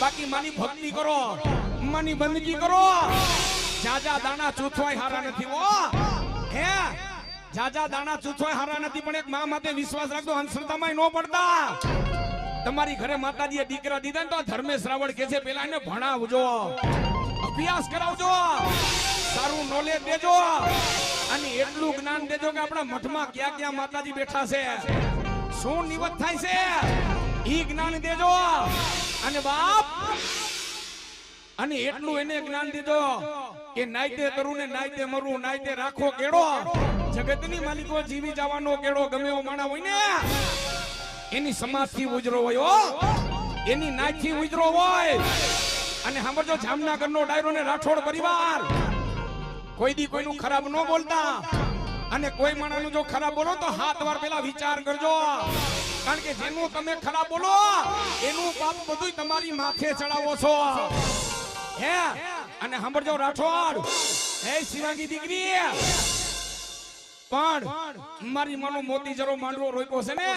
બાકી માની ભક્તિ કરો. માની બંદગી કરો. જાજા દાણા ચૂથવાય હારા નથી ઓ હે? જાજા દાણા ચૂથવાય હારા નથી, પણ એક મા માતે વિશ્વાસ રાખજો અંધશ્રદ્ધામાં ન પડતા. તમારી ઘરે માતાજીએ દીકરા દીધા ને તો ધર્મેશ રાવળ કે છે, પેલા એને ભણાવજો. અભ્યાસ કરાવજો. સારું નોલેજ દેજો. અને એટલું જ્ઞાન દેજો કે આપણા મઠમાં ક્યાં ક્યાં માતાજી બેઠા છે. શું નિવત થાય છે? ઈ જ્ઞાન દેજો. અને બાપ, અને એટલું એને જ્ઞાન દીધો કે નાયતે કરું ને નાયતે મરું નાયતે રાખો કેડો જગતની માલિકો જીવી જવાનો કેડો ગમે એવો માણા હોય ને, એની સમાજથી ઉજરો હોય એની નાયથી ઉજરો હોય. અને સાંભળજો, જામનગરનો ડાયરો ને રાઠોડ પરિવાર. કોઈ દી કોઈનું ખરાબ ન બોલતા. અને કોઈ માણસનું જો ખરાબ બોલો તો હાથ વાર પેલા વિચાર કરજો. કારણ કે જેનું તમે ખરાબ બોલો, એનું પાપ બધું તમારી માથે ચડાવો છો. હે? અને સાંભળજો રાઠોડ. હે શિવાંગી દીકરી? પણ મારી માનો મોતી જરો માંડવો રોપ્યો છે ને?